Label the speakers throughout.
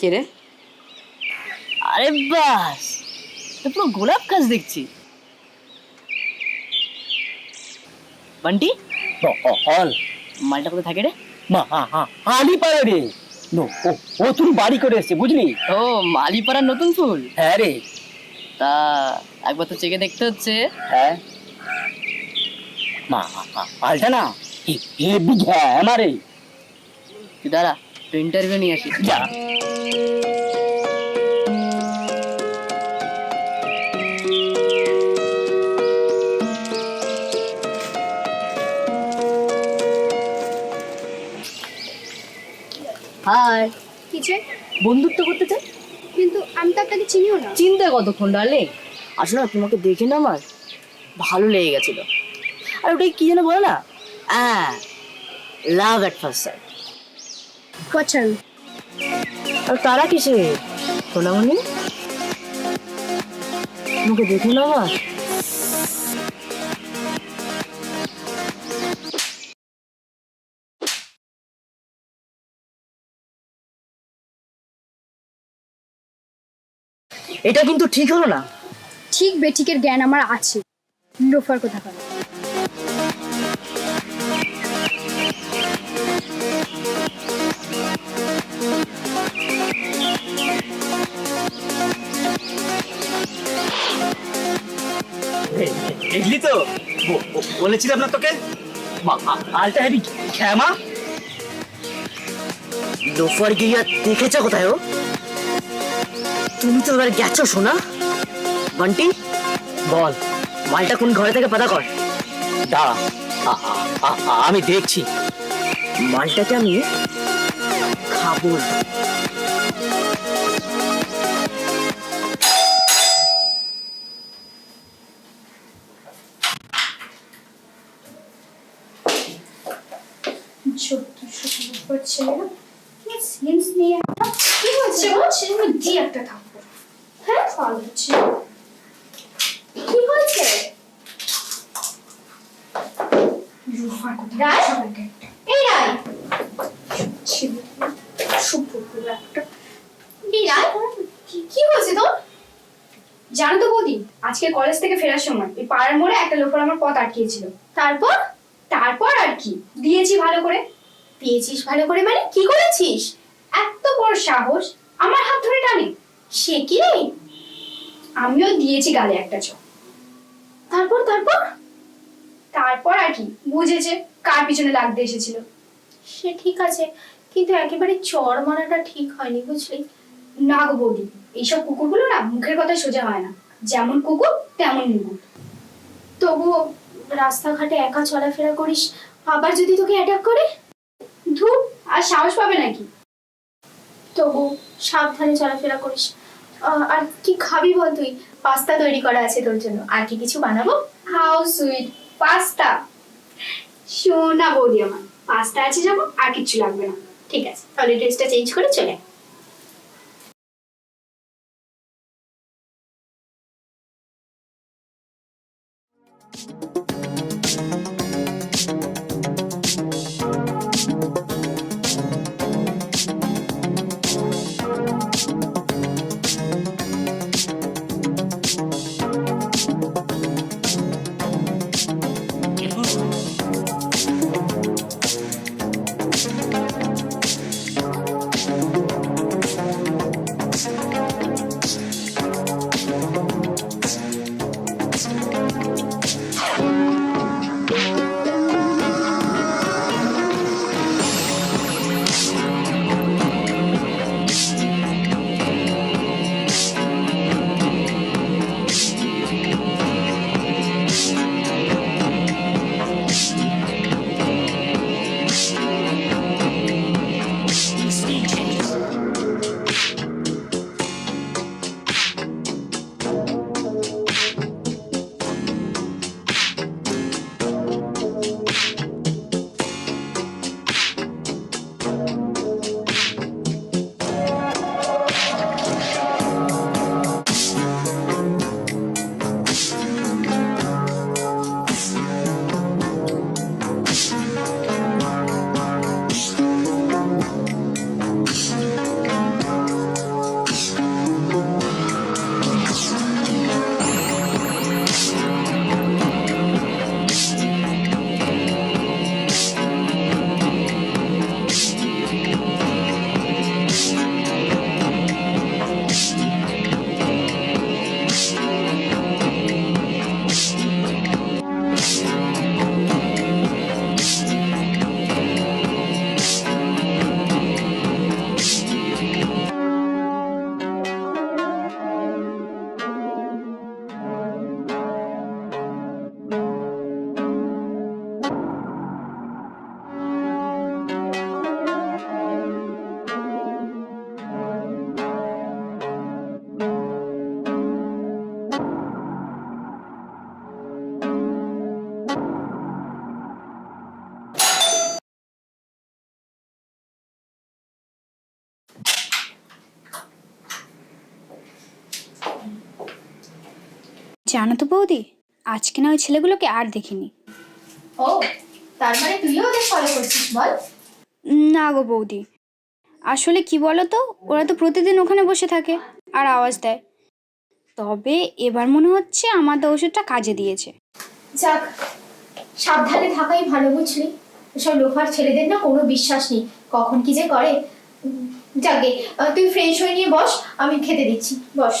Speaker 1: কে রে?
Speaker 2: আরে বাস এ পুরো গোলাপ গাছ দেখছি। বান্টি?
Speaker 3: হল।
Speaker 2: মালটা কোথায় থাকে রে?
Speaker 3: মা আলি পারে রে। নো ও ও তুই বাড়ি করে এসছে বুঝলি?
Speaker 2: ও মালিপাড়ার নতুন ফুল?
Speaker 3: হ্যাঁ রে।
Speaker 2: তা একবার তো চেকে দেখতে হচ্ছে।
Speaker 3: হ্যাঁ। মা আলটা না। এ বিঘা আমারে
Speaker 2: তুই দাঁড়া। তো ইন্টারভিউ নিয়ে আসি।
Speaker 3: যা।
Speaker 2: হাই।
Speaker 4: কিছে
Speaker 2: বন্ধুত্ব করতে চাই?
Speaker 4: কিন্তু আমি তো আপনাকে চিনিও না।
Speaker 2: চিন্তা কতক্ষণ ডালে? আসলে না তোমাকে দেখে না আমার ভালো লেগে গেছিল। আর ওটাই কি যেন বলে না? হ্যাঁ লাভ এট ফার্স্ট সাইট
Speaker 4: পছন্দ।
Speaker 2: আর তারা কিসে? সোনামণি? দেখে না আমার এটা কিন্তু ঠিক হলো না।
Speaker 4: ঠিক বেঠিকের জ্ঞান আমার আছে। লোফার কথা বলে।
Speaker 3: দেখলি তো বলেছিলাম না তোকে? আলটা হেবি ক্ষমা।
Speaker 2: লোফার গিয়া দেখেছ কোথায় ও? তুমি তো এবার গেছো শোনা বান্টি বল মালটা কোন ঘরে থেকে পাতা কর।
Speaker 3: দাঁড়া আমি দেখছি।
Speaker 2: মালটাকে আমি খাব।
Speaker 4: ছোট্ট একটা থাকব হ্যাঁ? হচ্ছে কি হয়েছে? রায়? এই রায়। এই কি হয়েছে তোর? জানো তো বৌদি আজকে কলেজ থেকে ফেরার সময় ওই পাড়ার মোড়ে একটা লোফার আমার পথ আটকিয়েছিল। তারপর? তারপর আর কি? দিয়েছি ভালো করে। দিয়েছিস ভালো করে মানে? কি করেছিস? এত বড় সাহস। আমার হাত ধরে টানে। সে কি আমিও দিয়েছি গালে একটা চোখ তারপর তারপর? তারপর আর কি বুঝেছে কার পিছনে লাগতে এসেছিল।
Speaker 5: সে ঠিক আছে কিন্তু একেবারে চর মারাটা ঠিক হয়নি বুঝলি?
Speaker 4: না গো বৌদি এইসব কুকুরগুলো না মুখের কথা সোজা হয় না। যেমন কুকুর তেমন মুকুর
Speaker 5: তবুও রাস্তাঘাটে একা চলাফেরা করিস আবার যদি তোকে অ্যাটাক করে?
Speaker 4: ধূপ আর সাহস পাবে নাকি?
Speaker 5: তবু সাবধানে চলাফেরা করিস। আর কি খাবি বল তুই? পাস্তা তৈরি করা আছে তোর জন্য। আর কি কিছু বানাবো?
Speaker 4: How sweet. পাস্তা? শোনা বৌদি আমার। পাস্তা আছে যাব, আর কিচ্ছু লাগবে না।
Speaker 5: ঠিক আছে, তাহলে ড্রেসটা চেঞ্জ করে চলে
Speaker 4: জানো তো বৌদি আজকে না ওই ছেলেগুলোকে আর দেখিনি।
Speaker 5: ও তার মানে তুইও ওদের ফলো করছিস বল।
Speaker 4: না গো বৌদি আসলে কি বলো তো ওরা তো প্রতিদিন ওখানে বসে থাকে আর আওয়াজ দেয়। তবে এবার মনে হচ্ছে আমাদের ওষুধটা কাজে দিয়েছে।
Speaker 5: যাক সাবধানে থাকাই ভালো বুঝলি? সব লোফার ছেলেদের না কোনো বিশ্বাস নেই কখন কি যে করে। যাকে তুই ফ্রেশ হয়ে নিয়ে বস আমি খেতে দিচ্ছি বস।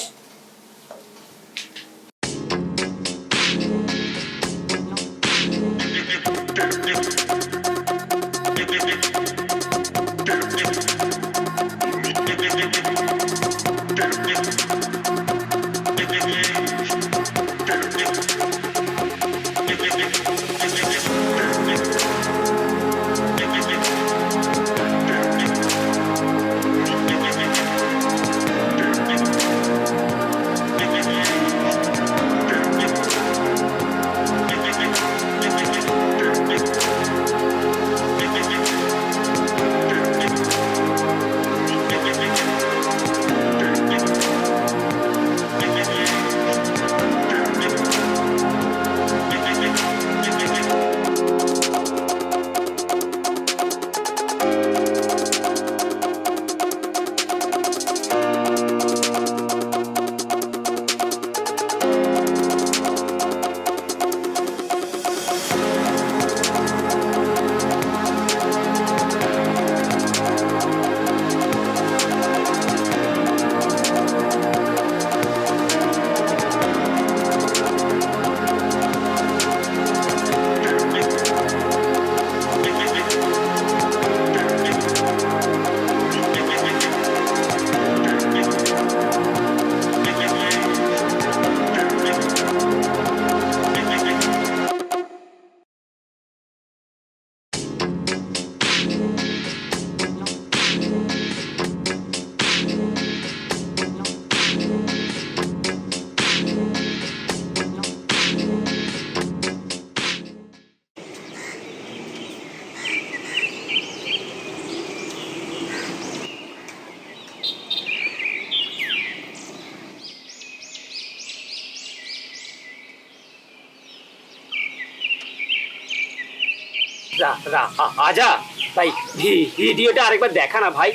Speaker 3: রা রা আ- আজা। ভাই ভি- ভিডিওটা আরেকবার দেখা না ভাই।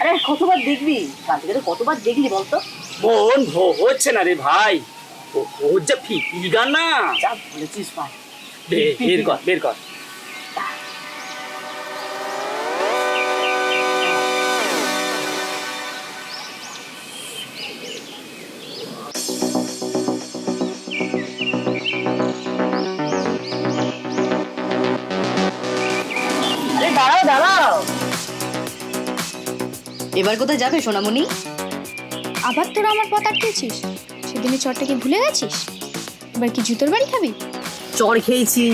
Speaker 2: আরে কতবার দেখবি? কাল থেকে তো কতবার দেখলি বলতো?
Speaker 3: মন ভো- হচ্ছে না রে ভাই। ও- যা ফিগার না।
Speaker 2: যা বলেছিস ভাই।
Speaker 3: বের কর বের কর।
Speaker 2: এবার কোথায় যাবে সোনামণি?
Speaker 4: আবার তোরা আমার পথ আটকেছিস সেদিনে চরটা কি ভুলে গেছিস? এবার কি জুতোর বাড়ি খাবি?
Speaker 2: চড় খেয়েছি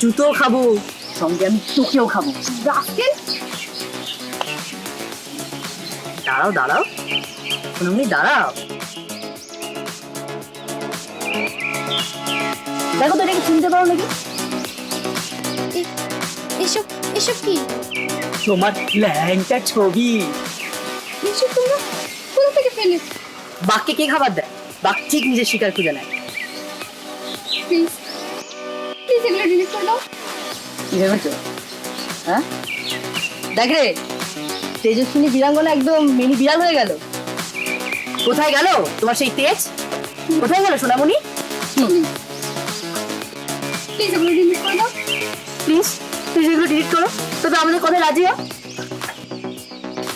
Speaker 2: জুতো খাব সঙ্গে আমি তোকেও খাব।
Speaker 4: রাস্কেল?
Speaker 2: দাঁড়াও দাঁড়াও। সোনামণি দাঁড়াও। দেখো তো এটাকে চিনতে পারো নাকি?
Speaker 4: এসব এসব কি?
Speaker 3: তোমার ল্যাংটা ছবি।
Speaker 2: বাঘকে কে খাবার দেয়? বাঘ ঠিক নিজের শিকার খুঁজে নেয়।
Speaker 4: প্লিজ প্লিজ এগুলো ডিলিট করে দাও।
Speaker 2: কি ভেবেছো? হ্যাঁ? দেখ রে তেজস্বিনী বীরাঙ্গনা একদম মিনি বিড়াল হয়ে গেল। কোথায় গেল? তোমার সেই তেজ? কোথায় গেল সোনামণি?
Speaker 4: প্লিজ এগুলো ডিলিট করে দাও।
Speaker 2: প্লিজ তুই যেগুলো ডিলিট করো। তবে আমাদের কথা রাজি হ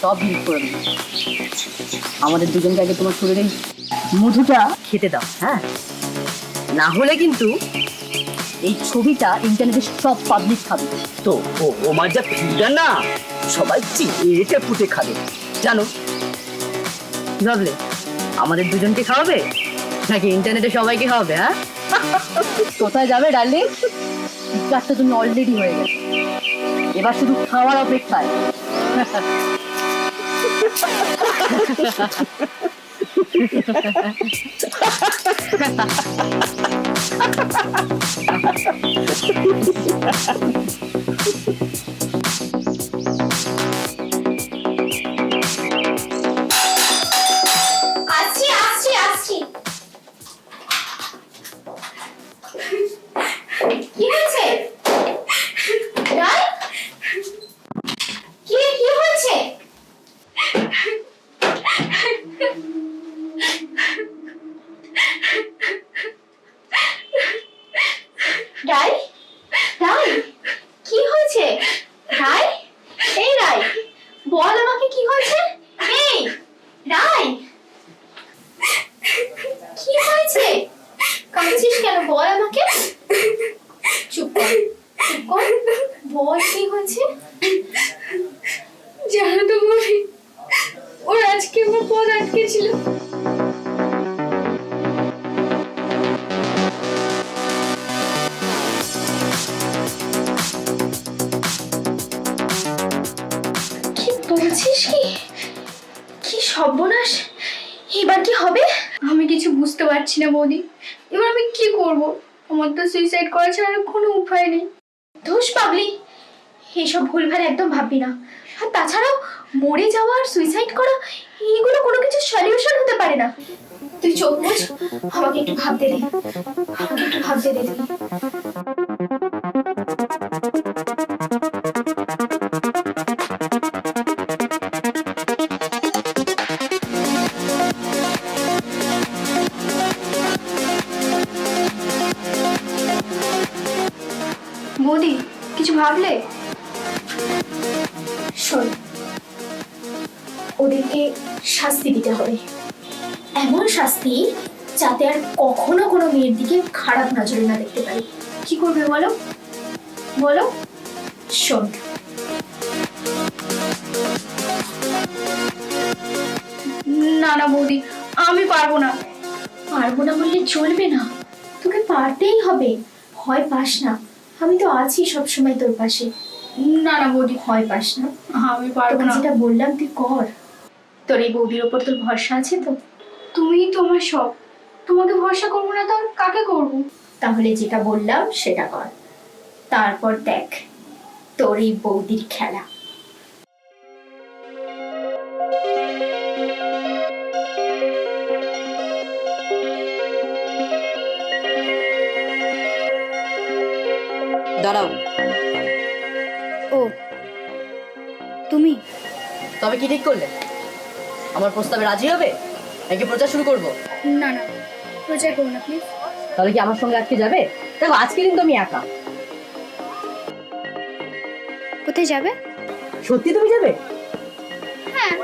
Speaker 2: সব ডিলিট করে দিই আমাদের দুজনকে আগে তোমার শরীরে মধুটা খেতে দাও হ্যাঁ? না হলে কিন্তু এই ছবিটা ইন্টারনেটে সব পাবলিক খাবে।
Speaker 3: তো ও ওমার যা ফিগার না, সবাই চিড়ে পুঁতে খাবে। জানো?
Speaker 2: ভাবলে, আমাদের দুজনকে খাওয়াবে? নাকি ইন্টারনেটে সবাইকে খাওয়াবে হ্যাঁ? কোথায় যাবে ডার্লিং কাজটা তুমি অলরেডি হয়ে গেছে। এবার শুধু খাওয়ার অপেক্ষায়।
Speaker 4: ハハハハ না বৌদি। এবার আমি কি করব? আমার তো সুইসাইড করা ছাড়া আর কোনো উপায় নেই।
Speaker 5: ধুস পাবলি এইসব ভুলভাল একদম ভাববি না। আর তাছাড়াও মরে যাওয়া আর সুইসাইড করা এইগুলো কোনো কিছু সলিউশন হতে পারে না। তুই চোখ মুছ আমাকে একটু ভাবতে দে। আমাকে একটু ভাবতে দে। মেয়ের দিকে খারাপ নজরে না দেখতে পারি।
Speaker 4: কি করবে বলো? বলো?
Speaker 5: শোন।
Speaker 4: না না বৌদি আমি পারব না।
Speaker 5: পারব না বললে চলবে না। তোকে পারতেই হবে। ভয় পাস না। আমি তো আছি সব সময় তোর পাশে।
Speaker 4: না না বৌদি
Speaker 5: ভয় পাস না।
Speaker 4: আমি পারব না।
Speaker 5: যেটা বললাম তুই কর। তোর এই বৌদির ওপর তোর ভরসা আছে তো?
Speaker 4: তুমি তোমার সব তোমাকে ভরসা করব না তো কাকে করব?
Speaker 5: তাহলে যেটা বললাম সেটা কর। তারপর দেখ তোর এই বৌদির খেলা।
Speaker 2: দাঁড়াও।
Speaker 1: ও তুমি?
Speaker 2: তবে কি ঠিক করলে? আমার প্রস্তাবে রাজি হবে? নাকি প্রচার শুরু করব?
Speaker 4: না না। প্রচার করব না প্লিজ
Speaker 2: তাহলে কি আমার সঙ্গে আজকে যাবে? দেখো আজকে কিন্তু আমি একা।
Speaker 1: কোথায় যাবে?
Speaker 2: সত্যি তুমি যাবে?
Speaker 1: হ্যাঁ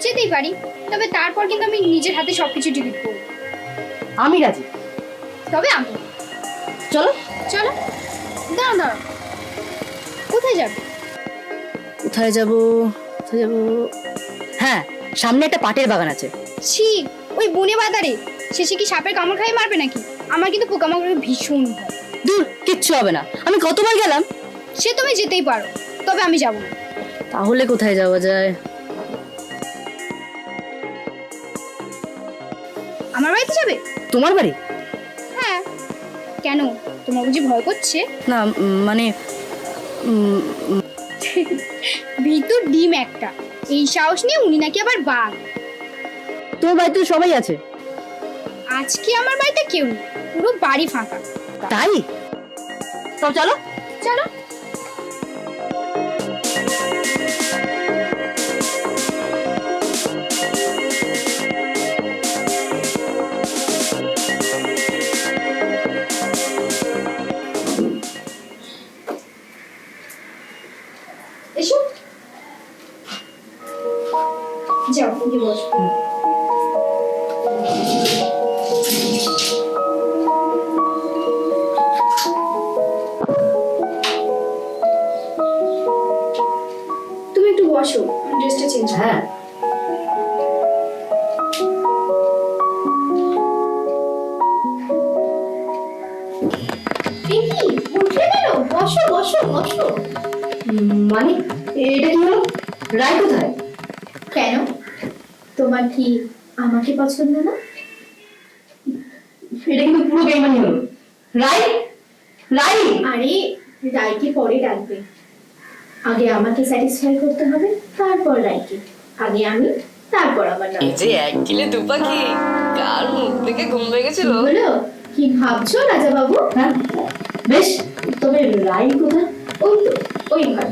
Speaker 1: যেতেই পারি। তবে তারপর কিন্তু আমি নিজের হাতে সবকিছু ডিলিট করব।
Speaker 2: আমি রাজি।
Speaker 1: তবে আমি।
Speaker 2: চলো।
Speaker 1: চলো। দাঁড়াও দাঁড়াও। কোথায় যাবে?
Speaker 2: কোথায় যাব? কোথায় যাব? হ্যাঁ সামনে একটা পাটের বাগান আছে।
Speaker 1: ছি ওই বনে বাজারে। শেষে কি সাপের কামড় খাই মারবে নাকি? আমার কিন্তু পোকামাকড়ের ভীষণ ভয়।
Speaker 2: দূর কিচ্ছু হবে না। আমি কতবার গেলাম?
Speaker 1: সে তুমি যেতেই পারো তবে আমি যাব না।
Speaker 2: তাহলে কোথায় যাওয়া যায়?
Speaker 1: আমার বাড়িতে যাবে?
Speaker 2: তোমার বাড়ি?
Speaker 1: হ্যাঁ। কেন? তোমার বুঝি ভয় করছে?
Speaker 2: না মানে
Speaker 1: ভিতর ডিম একটা। এই সাহস নিয়ে উনি নাকি আবার বাঘ।
Speaker 2: তোমার বাড়িতে সবাই আছে।
Speaker 1: আজকে আমার বাড়িতে কেউ নেই। পুরো বাড়ি ফাঁকা।
Speaker 2: তাই? তো চলো।
Speaker 1: চলো।
Speaker 5: কি? উঠে গেল বসো বসো বসো।
Speaker 2: মানে এটা কি হলো? রায় কোথায়?
Speaker 5: কেন? তোমার কি আমাকে পছন্দ না?
Speaker 2: এটা কিন্তু পুরো বেমানি হলো। রাই রাই
Speaker 5: আরে রায়কে পরে ডাকবে। আগে আমাকে স্যাটিসফাই করতে হবে তারপর রায়কে। আগে আমি তারপর আমার
Speaker 6: এই যে এক কিলে দু পাখি কার মুখ থেকে ঘুম ভেঙেছিল।
Speaker 5: হলো কি ভাবছ রাজা বাবু
Speaker 2: হ্যাঁ। বেশ তবে রাই কোথায়
Speaker 5: ওই তো ওই ঘর।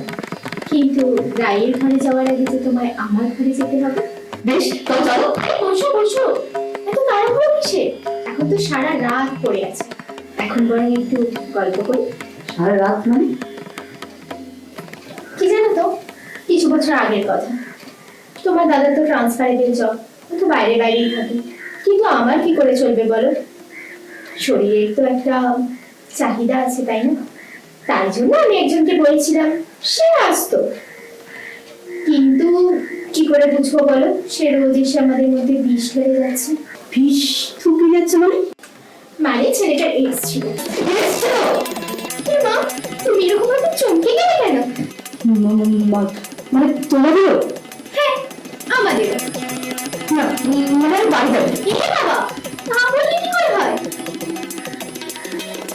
Speaker 5: কিন্তু রায়ের ঘরে যাওয়ার আগে যে তোমায় আমার ঘরে যেতে হবে।
Speaker 2: বেশ তবে চলো।
Speaker 5: বসো বসো। এত তাড়াহুড়ো কিসে? এখন তো সারা রাত পড়ে আছে। এখন বরং একটু গল্প করি।
Speaker 2: সারা রাত মানে?
Speaker 5: কি জানো তো কিছু বছর আগের কথা। তোমার দাদা তো ট্রান্সফারে ট্রান্সফারেবল জব তো বাইরে বাইরেই থাকে। কিন্তু আমার কি করে চলবে বলো? শরীরের তো একটা চাহিদা আছে তাই না? তাই জন্য আমি একজনকে বলছিলাম সে আসতো। কিন্তু কি করে বুঝব বলো? সে রোজ এসে আমাদের মধ্যে বিষ হয়ে যাচ্ছে।
Speaker 2: বিষ থুকে যাচ্ছে মানে?
Speaker 5: মানে ছেলেটার এক্স ছিল। তুমি এরকম ভাবে চমকে গেলে কেন?
Speaker 2: মানে তোমাদেরও?
Speaker 5: হ্যাঁ আমাদের
Speaker 2: না মানে বাড়ি যাব
Speaker 5: বাবা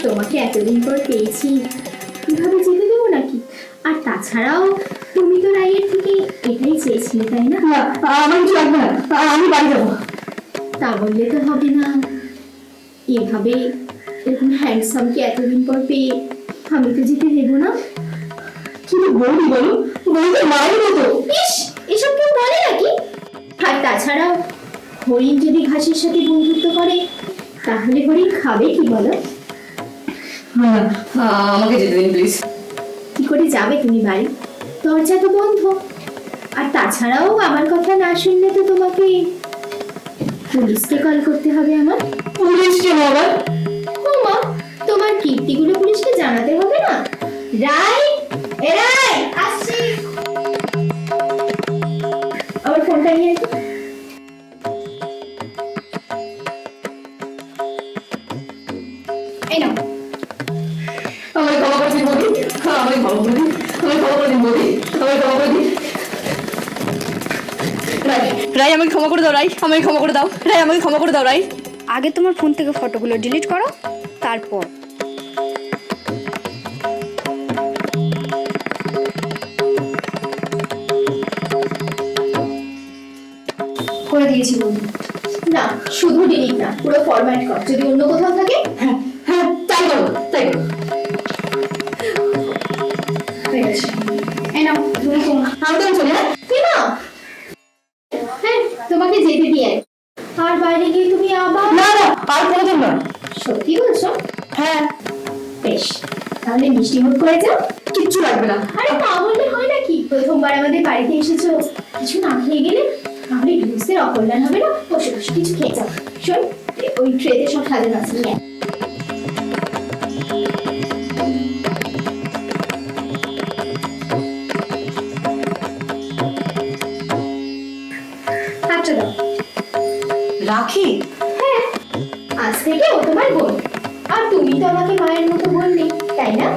Speaker 5: তোমাকে এতদিন পর পেয়েছি। কীভাবে যেতে দেবো নাকি? আর তাছাড়াও তুমি তো রায়ের থেকে এটাই চেয়েছিলে তাই না?
Speaker 2: আমার কিছু লাগবে না। আমি বাড়ি যাব।
Speaker 5: তা বললে তো হবে না। এভাবে এরকম হ্যান্ডসামকে এতদিন পর পেয়ে আমি তো যেতে দেবো না।
Speaker 2: কিন্তু বৌদি বলো বৌদি মায়ের মতো।
Speaker 5: ইস এসব কেউ বলে নাকি? আর তাছাড়াও হরিণ যদি ঘাসের সাথে বন্ধুত্ব করে তাহলে হরিণ খাবে কি বলো?
Speaker 2: আমাকে যেতে দিন প্লিজ
Speaker 5: কি করে যাবে তুমি বাড়ি? দরজা তো বন্ধ। আর তাছাড়াও আমার কথা না শুনলে তো তোমাকে পুলিশকে কল করতে হবে আমার?
Speaker 2: পুলিশ কেন আবার?
Speaker 5: ও মা তোমার কীর্তিগুলো পুলিশকে জানাতে হবে না? রাই এ রাই আসছি। আমার ফোনটা নিয়ে এই নাও।
Speaker 2: বৌদি আমাকে ক্ষমা করে দিন আমাকে ক্ষমা করে দিন বৌদি আমাকে ক্ষমা করে। দিন
Speaker 6: রাই রাই আমাকে ক্ষমা করে দাও রাই আমাকে ক্ষমা করে দাও রাই আমাকে ক্ষমা করে দাও রাই।
Speaker 1: আগে তোমার ফোন থেকে ফটোগুলো ডিলিট করো তারপর।
Speaker 4: করে দিয়েছি বন্ধু।
Speaker 5: না শুধু ডিলিট না পুরো ফরম্যাট কর। যদি অন্য কোথাও থাকে
Speaker 2: আমি তো চলে
Speaker 5: না হ্যাঁ তোমাকে যেতে দিয়ে আর বাইরে গিয়ে তুমি আবার
Speaker 2: না না আর কোনোদিন নয়।
Speaker 5: সত্যি বলছো?
Speaker 2: হ্যাঁ।
Speaker 5: বেশ তাহলে মিষ্টি মুখ করে যাও।
Speaker 2: কিচ্ছু লাগবে না।
Speaker 5: আরে তা বললে হয় নাকি? প্রথমবার আমাদের বাড়িতে এসেছ। কিছু না খেয়ে গেলে তাহলে ভিউজদের অকল্যাণ হবে না। বসে বসে কিছু খেয়ে যাও। শোন ওই ট্রেতে সব সাজানো আছে। নিয়ে আজ থেকে ও তোমার বোন। আর তুমি তো আমাকে মায়ের মতো বললে তাই না?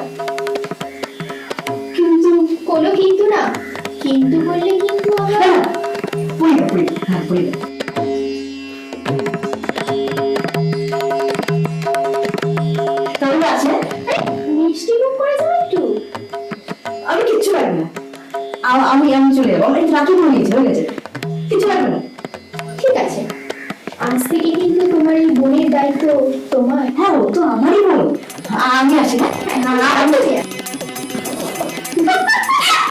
Speaker 5: কিন্তু কোনো কিন্তু না, কিন্তু বললে কিন্তু আমার
Speaker 2: না, বলি না বলি হ্যাঁ